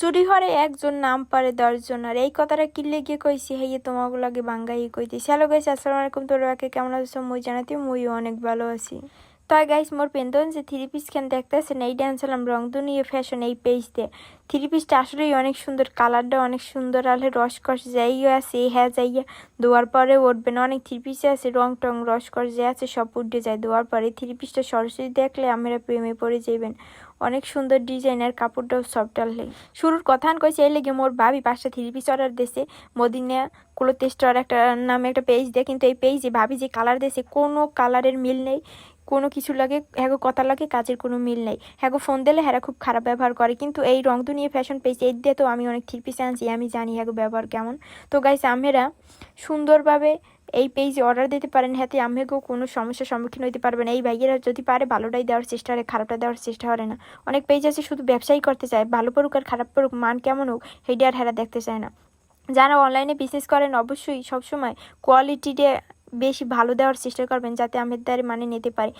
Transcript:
চুরি হরে একজন নাম পারে দশজন আর এই কথাটা কিনলে গিয়ে কইছি? হেয়ে তোমাকে লাগে বাঙ্গাই কইতেছি। হ্যালো গাইস, আসসালামু আলাইকুম। তোর কেমন আছো? মুই জানাতে মুই অনেক ভালো আছি। তাই গাইস মোর পেন্তন যে থ্রি পিস কেন দেখতেছেন, এই ডান্স হলাম রং দুনিয়ে ফ্যাশন এই পেজ দিয়ে থ্রি পিসটা আসলেই অনেক সুন্দর কালারটা অনেক সুন্দর আলে রসকস যাইও আছে হ্যাঁ যাইয়া ধোয়ার পরে না, অনেক থ্রি পিসে আছে, রং টং রসকস যে আছে সব উঠে যায় ধোয়ার পরে। থ্রি পিসটা সরাসরি দেখলে আমরা প্রেমে পড়ে যাইবেন। অনেক সুন্দর ডিজাইনের কাপড়টাও সফট আনলে শুরুর কথা কইছে, এই লেগে মোর ভাবি পাঁচটা থ্রি পিস অর্ডার দিয়েছে মদিনা কুলো টেস্টার একটা, নামে একটা পেজ দেয়, কিন্তু এই পেজে ভাবি যে কালার দিয়েছে কোনো কালারের মিল নেই। কোনো কিছু লাগে, হ্যাগো কথা লাগে, কাজের কোনো মিল নেই। হ্যাগো ফোন দিলে হ্যাঁ খুব খারাপ ব্যবহার করে। কিন্তু এই রং দুনিয়ে ফ্যাশন পেজ এই দিয়ে তো আমি অনেক থ্রি পিস আনছি আমি জানি হ্যাগো ব্যবহার কেমন। তো গাইস আমেরা সুন্দরভাবে এই পেজে অর্ডার দিতে পারেন হাতে আমিও কোনো সমস্যার সম্মুখীন হতে পারবেন এই ভাইয়েরা যদি পারে, ভালোটাই দেওয়ার চেষ্টা করে, খারাপটা দেওয়ার চেষ্টা করে না। অনেক পেজ আছে শুধু ব্যবসায়ী করতে চায়, ভালো পড়ুক আর খারাপ পড়ুক, মান কেমন হোক আর হেরা দেখতে চায় না। যারা অনলাইনে বিজনেস করেন, অবশ্যই সবসময় কোয়ালিটিটা বেশি ভালো দেওয়ার চেষ্টা করবেন যাতে আমের দ্বারে মানে নিতে পারে।